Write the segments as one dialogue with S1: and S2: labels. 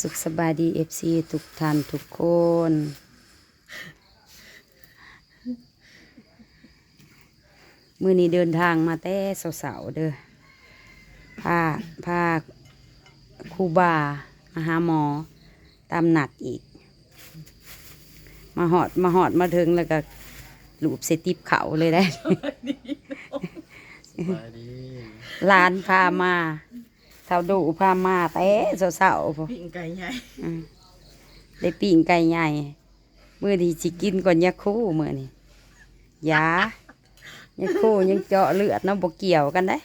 S1: สุขสบายดีเอฟซีทุกท่านทุกคนมือนี้เดินทางมาแต่เสาๆเด้อพาพาครูบามาหาหมอ ตามนัดอีก มาหอดมาหอดมาถึงแล้วก็ลูบเสติบเขาเลยได้
S2: สบายดี
S1: หลานพามา เท่าดูพามาแต่เสาๆพอ
S3: ปิ้งไก่ใหญ่
S1: อืมได้ปีงไก่ใหญ่มือที่สิกินก่อนยาคูมือนี่ยายาคูยังเจาะเลือดเน้ำบกเกี่ยวกันได้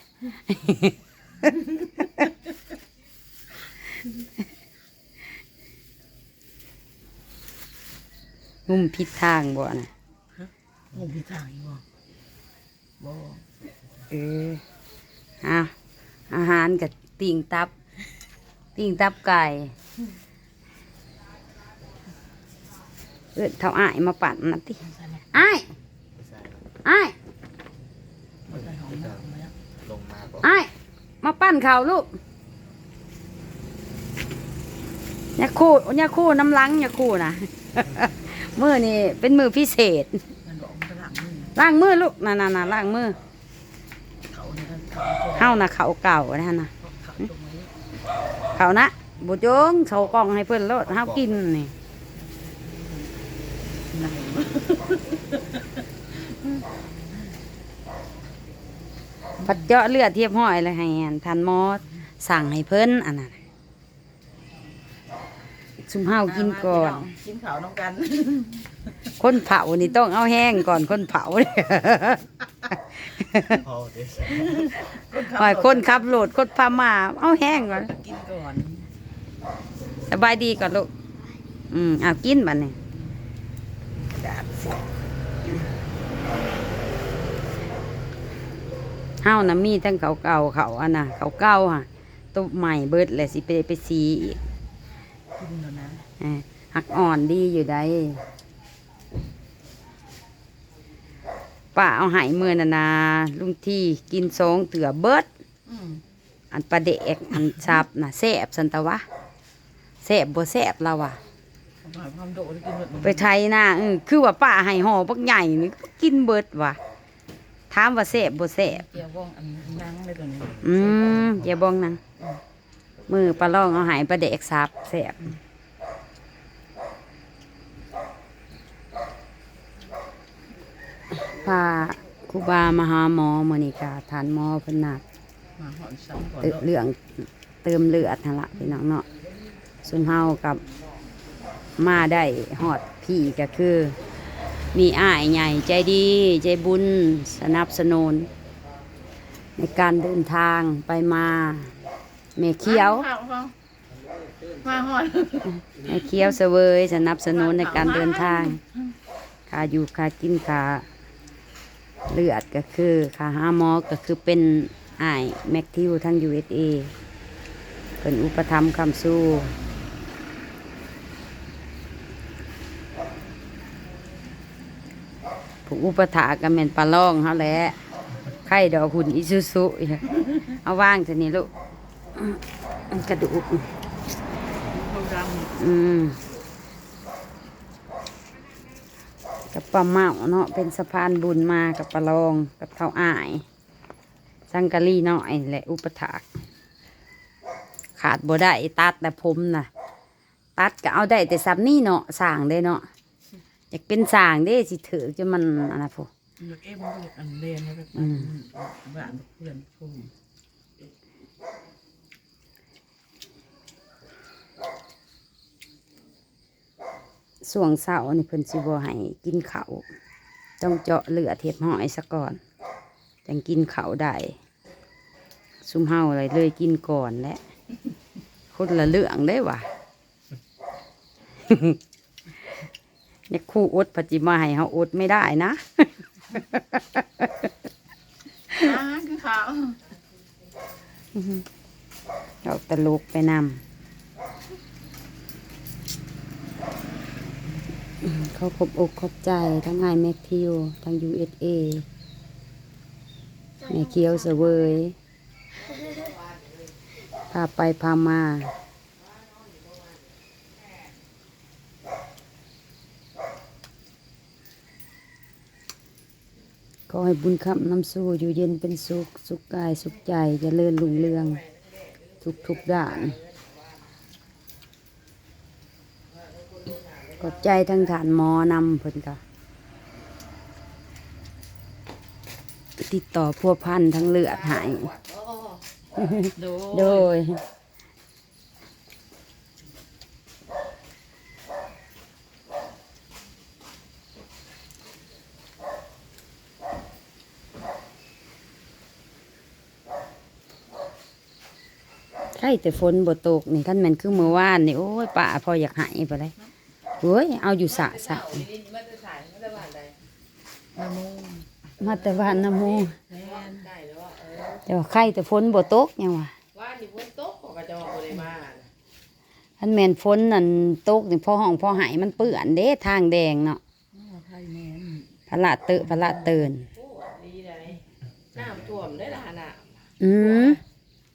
S1: งุ่มพิษทางบ่นะ
S3: งูพิทางอีบ่บ่
S1: เออเอาอาหารกับ ติ่งตับ ติ่งตับไก่เออเท่าอ้ายมาปั่นนะติอ้ายอ้าย
S3: บ่ใส่หอมน้ำแล้ว
S2: ลงมาก่อน
S1: อ้ายมาปั้นเขาลูกยาคูยาคูน้ำลังยาคูนะมือนี่เป็นมือพิเศษ
S3: ล้า
S1: งมือลูกน่ะน่ะน่ะล้างมือ
S3: เขาเนี่ยเขา
S1: นะเขาเก่านะฮะนะ
S3: เขานะ
S1: บุจงเขากล่องให้เพื่อนโลดเฮากินนี่
S3: ไหน
S1: พัดเจาะเลือดเทียบห้อยเลยให้อันทันหมอสั่งให้เพิ่นอันนั้นซุมเฮากินก่อน
S3: กินข้าวน้องกัน
S1: คนเผานี่ต้องเอาแห้งก่อนคนเผาเนี่ย
S2: พ่อเด้
S1: หอยคนขับรถคนพามา เอาแห้งก่อน
S3: กินก่อน
S1: สบายดีก่อนลูก อืมเอากินบัดนี้
S3: ดาบสิ
S1: เฮานะมีทั้งเขาเก่าเขาอันน่ะเขาเก่าค่ะตุบใหม่เบิดแหละสิไปไปซีอีก
S3: กินแล้วนะ
S1: เอ้ยหักอ่อนดีอยู่ได้ ป้าเอาใหายมือนานาลุงที่กินสองเถื่อเบิด
S3: อืม
S1: อันปลาเดกอันชับนะแซ่บสันตะวะแซ่บบ่แซ่บเราอะ
S3: เอาไปความโดดกินหมด
S1: ไปไทยนะเออคือว่าป้าให้ห่อบักใหญ่นี่กินเบิดว่ะถามว่าแซ่บบ่แซ่บ
S3: เกี่ยวว่องอันนั่งเลยตัวนี้
S1: อืมอย่าบ้องนังมือปลาล่องเอาใหายปลาเดกซับแซ่บ พาครูบามาหาหมอมื้อนี้ก็ทานหมอเพิ่นนัด
S3: มาหอนซ้ำก่อน
S1: เติมเรื่องเติมเลือดนั่นละพี่น้องเนาะส่วนเฮากับมาได้หอดพี่ก็คือ มีอ้ายใหญ่ใจดีใจบุญสนับสนุน ในการเดินทางไปมาแม่เขียว
S3: มาหอน
S1: แม่เขียวเสวยสนับสนุนในการเดินทางค่าอยู่ค่ากินค่า เลือดก็คือคาหาหมอก็คือเป็นอ้ายแม็กทิวทั้ง USA เป็นอุปธรรมคำสู้ผู้อุปถาก็แม่นปลาล่องเขาแหละไข่ดอกหุ่นอิซุซุเอาว่างทีนี้ลูกกระดูกอืม กับปลาเมาเนาะเป็นสะพานบุญมากับปลาลองกับเท่าอ้ายสังกะลีน้อยและอุปถาก ขาดบ่ได้ตัดแต่ผมน่ะตัดก็เอาได้แต่ซับนี่เนาะสร้างได้เนาะอยากเป็นสร้างเด้สิถือจะมันอันนะพวกำ
S3: อยากเอ้มันก็อยากอันเรียนแล้วก็
S1: อืม
S3: บ้านเพื่อนพุ่
S1: ส่วงเสานี่เพิ่นสิบ่ให้กินเขาวต้องเจาะเลือดเทียบหอยซะก่อนจังกินเขาวได้ซุมเฮาเลยเลยกินก่อนแหละคนละเรื่องได้ว่ะอยากคู่อดปัจจิมาให้เฮาอดไม่ได้นะ
S3: อ่าคือขาว
S1: เราตลกไปนำ เขาขอบอกขอบใจทั้งไอแม็กทิวทั้ง USA แม่เคียวเสวยพาไปพามาขอให้บุญคำนำสู้อยู่เย็นเป็นสุข สุขกาย สุขใจจะเลื่อนลุ่งเรือง ทุกทุกด่าน ขอบใจทั้งฐานหมอนำเพิ่นก็ติดต่อพัวพันทั้งเลือดหาย
S3: โด
S1: โดยใช่แต่ฝนบ่ตกนี่ท่านแม่นคือเมื่อวานนี่ โอ้ยป่าพออยากหายไปเลย เฮ้ยเอาอยู่สะสะนี่
S3: นาโม
S1: มาแต่บ้านน้ำมู
S3: แม่น
S1: แต่ว่าใครแต่ฝนบ่ตกยังวะ
S2: ว่านี่ฝนตกเขาก็จะว่าบ่ได้มา
S1: ท่านแม่นฝนนั่นตกนี่พอห้องพอหายมันเปื้อนเด้ทางแดงเนาะ
S3: อ๋อไทยแม่น
S1: พระละเตอะพระละเตือน
S2: โอ้ดีเลยน้ำท่วมได้ละน่ะ
S1: อืม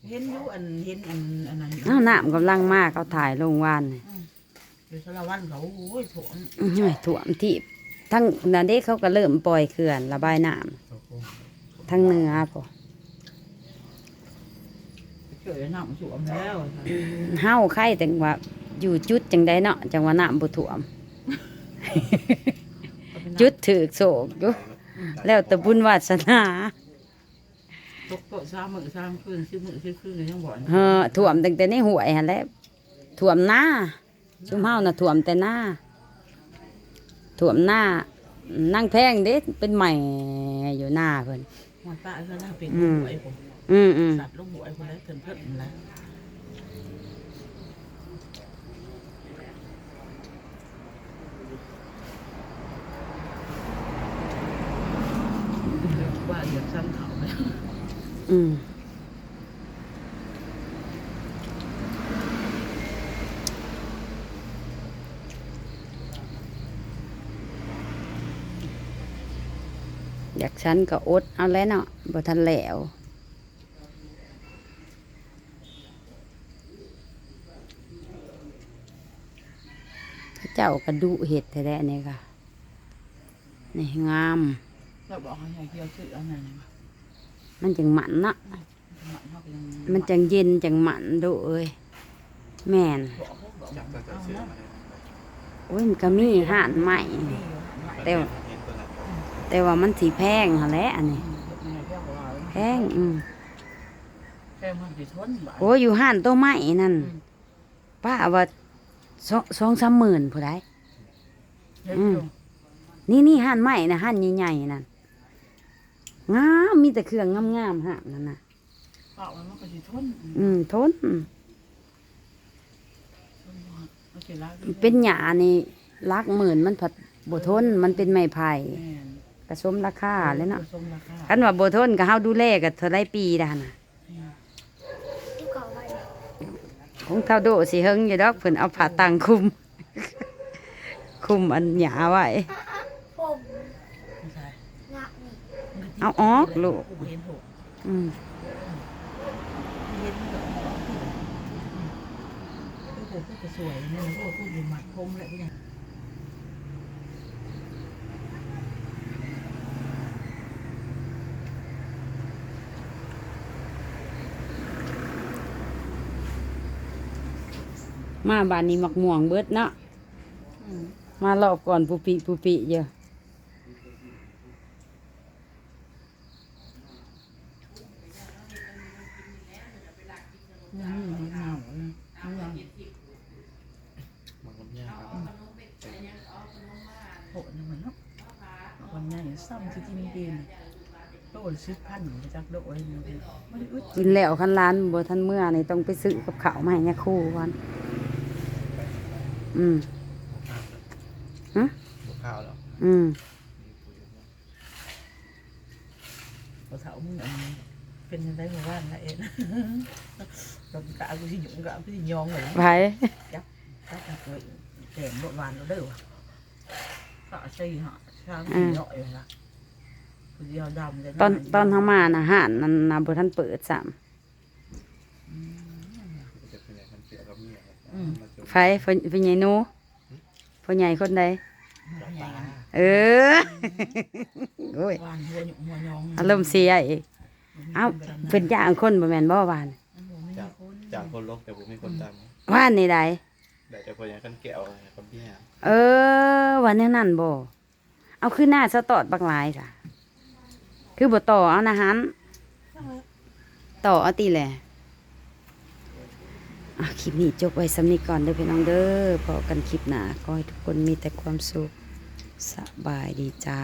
S3: เห็นอยู่อันเห็นอันอันนั้นอยู่
S1: น้าน้ำกำลังมากเขาถ่ายลงวานนี่
S3: อยู่สารวันเขาโอ้ยโถม
S1: อื้อหือท่วมที่ทั้งนาเด็กเขาก็เริ่มปล่อยเขื่อนระบายน้ำทั้งเหนือพอ
S3: เกิดน้ำสวมแล้ว
S1: เฮาไข่แต่ว่าอยู่จุดจังไดเนาะจังว่าน้ำบ่ท่วม จุดถือกโศกอยู่แล้วแต่บุญวาสนา
S3: ตกโต๊ะสามมื้อสามคืนสิบมื้อสิบคืนก็ยังบ่อน
S1: เฮอท่วมตั้งแต่ในห้วยหั่นแหละท่วมหน้า ชุมเฮาน่ะท่วมแต่หน้าท่วมหน้านั่งแพงเด้เป็นใหม่อยู่หน้าเพิ่น
S3: มันป้าก็น่าเป็น
S1: อืม
S3: หวยผม
S1: อืมอืม
S3: สัตว์ลูกหวยคนแล้วเพิ่นเพิ่นแล้วว่าเดี๋ยวซ้ำเขาแล้ว
S1: อืม อยากฉันก็อดเอาแล้วเนาะบ่ทันแล้วพระเจ้ากระดุเห็ดแท้ๆนี่ค่ะ นี่งาม
S3: เราบอกให้เกี่ยวชื่ออันนั้นนะ
S1: มันจังหมันเนาะ
S3: มันเขาเป็น
S1: มันจังเย็นจังหมันดูเอ้ยแม่น
S3: บอกเขาบอกเอานะ
S1: โอ้ยมันก็มีห่านใหม่แต่ว่า แต่ว่ามันสีแพงหั่นแหละอันนี้ แพงอืม
S3: แค่มันสิทนบ่
S1: โอ้ยอยู่ห่านตัวใหม่นั่นป้าว่าสองสองสามหมื่นผู้ใดอืมนี่นี่ห่านใหม่นะห่านใหญ่ๆนั่นงามมีแต่เครื่องงามๆห่านนั่นน่ะ
S3: เปล่ามันก็สิทน
S1: อืมทน
S3: มันสิรัก
S1: เป็นหยานี่ลักหมื่นมันผัดบ่ทนมันเป็นไม้ไผ่
S3: แม่น
S1: ก ระสมราคาเลยเนาะ
S3: สมราคา
S1: คันว่าบ่ทนก็เฮาดูแลก็เท่าไรปีดาน่ะของเท่าโดสิเฮงอยู่ดอกเพิ่นเอาผ้าตังคุม คุมอันหยาไว้เอาออกลูก
S3: เห็นหก
S1: อืม
S3: เห็นหกโอ้โหก็สวยนี่โอ้หดูหมัดคมเลยพี่เนี่
S1: มาบ้านนี้มักม่วงเบิดเนาะมารอบก่อนปุปิปุปิเยอะ
S3: ยังมีเหงาเลยยังโหดมันเนาะวันนี้ซ้ำที่กินกินโดนสิบพันจักโดนไม่ได้อึด
S1: กินแล้วคันร้านบ่ทันเมื่อนี่ต้องไปซื้อกับข้าวมาให้เนี่ยครู่วัน อืม
S4: ข้าวเหรอ
S1: อืม
S3: พอเสามึงอันเป็นยังไงมาว่านละเอ็นเรากะกูที่หยุ่งกะกูที่ยองเลย
S1: ไผ
S3: ก็จะเคยแก่งบดวานเราเด้อก็ใช่ฮะชาที่เหาะอยู่ละคือเดียวดำ
S1: ตอนตอนเฮามาน่ะห้านนั่นน่ะบ่ทันเปิดซ้ำ
S4: จะ เป็นอย่างนั้นเสียกับเมียครับ
S3: อืม
S4: มาจบ
S1: ไผเพิ่นเพิ่นใหญ่หนูเพิ่นใหญ่คนใด
S3: ใหญ่
S1: อเออโอ้ย
S3: วานหัวหยหัวยอง
S1: อารมณ์เสียอีกเอ้าเพิ่นย่างคนบ่แม่นบ่วาน
S4: จากจากคนลกแต่ผมไม่คนตาม
S1: ว่านนี่ใด
S4: แต่จะคนยังกันแก้วคนพี่ฮะ
S1: เออวันนี้นั่นบ่เอาคือหน้าสะตอดบักหลายค่ะ คือบ่ต่อเอานะฮันต่อเอาตีแหละอะ คลิปนี้จบไว้สำนีก่อนเด้อพี่น้องเด้อพอกันคลิปหนาก็ให้ทุกคนมีแต่ความสุขสบายดีจ้า